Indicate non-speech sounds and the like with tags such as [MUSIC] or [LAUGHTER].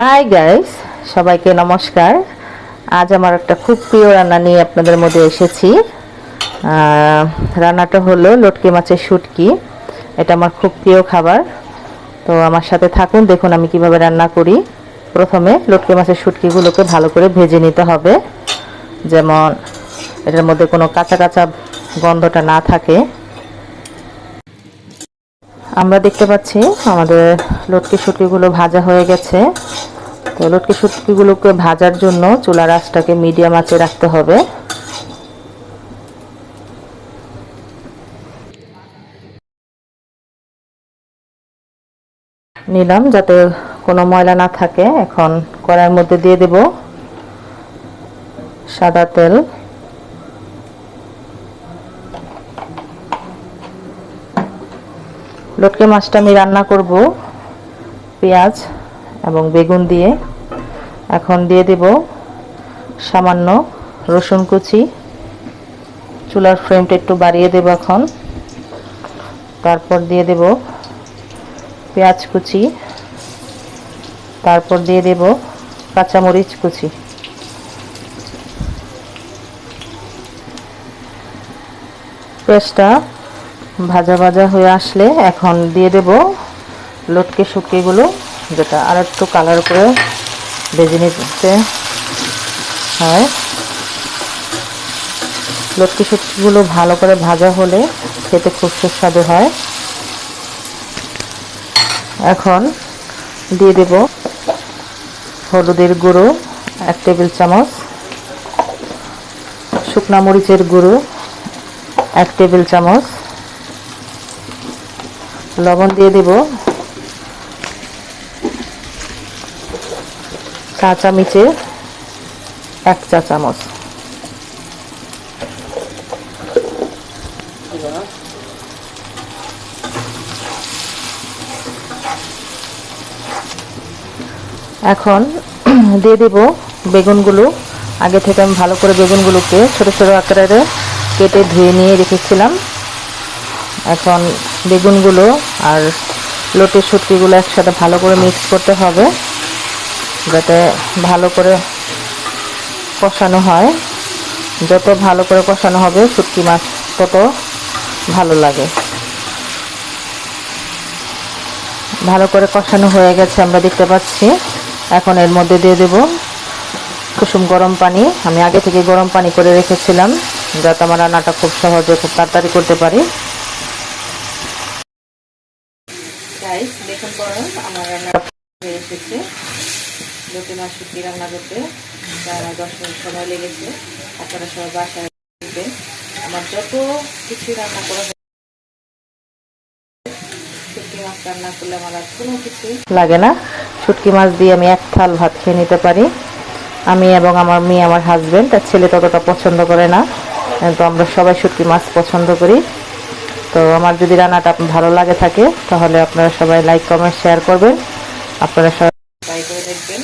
Hi guys সবাইকে নমস্কার। আজ আমার একটা খুব প্রিয় রান্না নিয়ে আপনাদের মধ্যে এসেছি। রান্নাটা হলো লটকি মাছের শুটকি। এটা আমার খুব প্রিয় খাবার। তো আমার সাথে থাকুন, দেখুন আমি কীভাবে রান্না করি। প্রথমে লটকি মাছের শুটকিগুলোকে ভালো করে ভেজে নিতে হবে। যেমন, এটার মধ্যে কোনো কাঁচা কাঁচা গন্ধটা না থাকে। আমরা দেখতে পাচ্ছি আমাদের লটকি শুটকিগুলো ভাজা হয়ে গেছে। তো লটকি শুটকিগুলোকে ভাজার জন্য চুলার আঁচটাকে মিডিয়াম আঁচে রাখতে হবে। নিলাম, যাতে কোনো ময়লা না থাকে। এখন কড়াইয়ের মধ্যে দিয়ে দেব সাদা তেল। লটকে মাছটা আমি রান্না করব। পেঁয়াজ। এবং বেগুন দিয়ে এখন দিয়ে দেব সামান্য রসুন কুচি। চুলার ফ্লেমটা একটু বাড়িয়ে দেব এখন। তারপর দিয়ে দেব পেঁয়াজ কুচি। তারপর দিয়ে দেব কাঁচামরিচ কুচি। পেঁয়াজটা ভাজা ভাজা হয়ে আসলে এখন দিয়ে দেব লটকে শুকিয়েগুলো যেটা আর একটু কালার করে ভেজে নিতে হয়। লটকে শুটকিগুলো ভালো করে ভাজা হলে খেতে খুব সুস্বাদু হয়। এখন দিয়ে দেব হলুদের গুঁড়ো এক টেবিল চামচ, শুকনা মরিচের গুঁড়ো এক টেবিল চামচ, লবণ দিয়ে দেব চা চামিচে এক চা চামচ। এখন [CLEARS THROAT] দিয়ে দেব বেগুনগুলো। আগে থেকে আমি ভালো করে বেগুনগুলোকে ছোট ছোট আকারে কেটে ধুয়ে নিয়ে রেখেছিলাম। এখন বেগুনগুলো আর লোটের শুটকিগুলো একসাথে ভালো করে মিক্স করতে হবে। যাতে ভালো করে কষানো হয়। যত ভালো করে কষানো হবে শুটকি মাছ তত ভালো লাগে। ভালো করে কষানো হয়ে গেছে আমরা দেখতে পাচ্ছি। এখন এর মধ্যে দিয়ে দেব কুসুম গরম পানি। আমি আগে থেকে গরম পানি করে রেখেছিলাম, যাতে আমার রান্নাটা খুব সহজে, খুব তাড়াতাড়ি করতে পারি। দেখুন আমার রান্না এসেছে। লোকে মাছ শুকিয়ে রান্না করতে প্রায় দশ মিনিট সময় লেগেছে। আপনারা সবাই বাসায় দেখবেন আমার যত কিছু রান্না করা লাগে না। শুটকি মাছ দিয়ে আমি এক থাল ভাত খেয়ে নিতে পারি। আমি এবং আমার মেয়ে, আমার হাজবেন্ড তার ছেলে ততটা পছন্দ করে না। কিন্তু আমরা সবাই শুটকি মাছ পছন্দ করি। তো আমার যদি রান্নাটা ভালো লাগে থাকে, তাহলে আপনারা সবাই লাইক কমেন্ট শেয়ার করবেন। আপনারা সবাই করে দেখবেন।